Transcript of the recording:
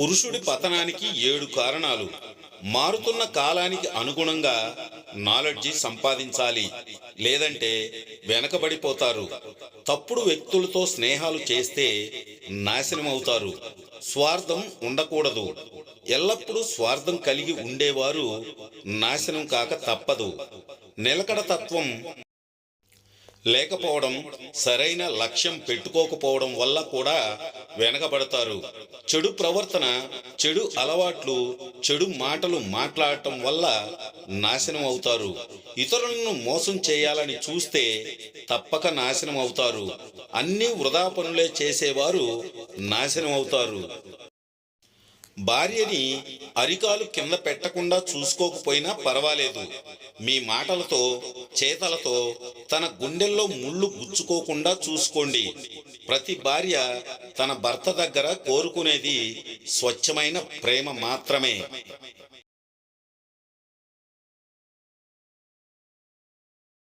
పురుషుడి పతనానికి ఏడు కారణాలు. మారుతున్న కాలానికి అనుగుణంగా నాలెడ్జి సంపాదించాలి. లేదంటే వెనకబడిపోతారు. తప్పుడు వ్యక్తులతో స్నేహాలు చేస్తే నాశనం అవుతారు స్వార్థం ఉండకూడదు. ఎల్లప్పుడూ స్వార్థం కలిగి ఉండేవారు నాశనం కాక తప్పదు. నిలకడ తత్వం లేకపోవడం సరైన లక్ష్యం పెట్టుకోకపోవడం వల్ల కూడా వెనకబడతారు. చెడు ప్రవర్తన చెడు అలవాట్లు చెడు మాటలు మాట్లాడటం వల్ల నాశనం అవుతారు. ఇతరులను మోసం చేయాలని చూస్తే తప్పక నాశనం అవుతారు. అన్ని వృధా పనులే చేసేవారు నాశనం అవుతారు. భార్యని అరికాలు కింద పెట్టకుండా చూసుకోకపోయినా పర్వాలేదు. మీ మాటలతో చేతలతో తన గుండెల్లో ముళ్ళు గుచ్చుకోకుండా చూసుకోండి. ప్రతి భార్య తన భర్త దగ్గర కోరుకునేది స్వచ్ఛమైన ప్రేమ మాత్రమే.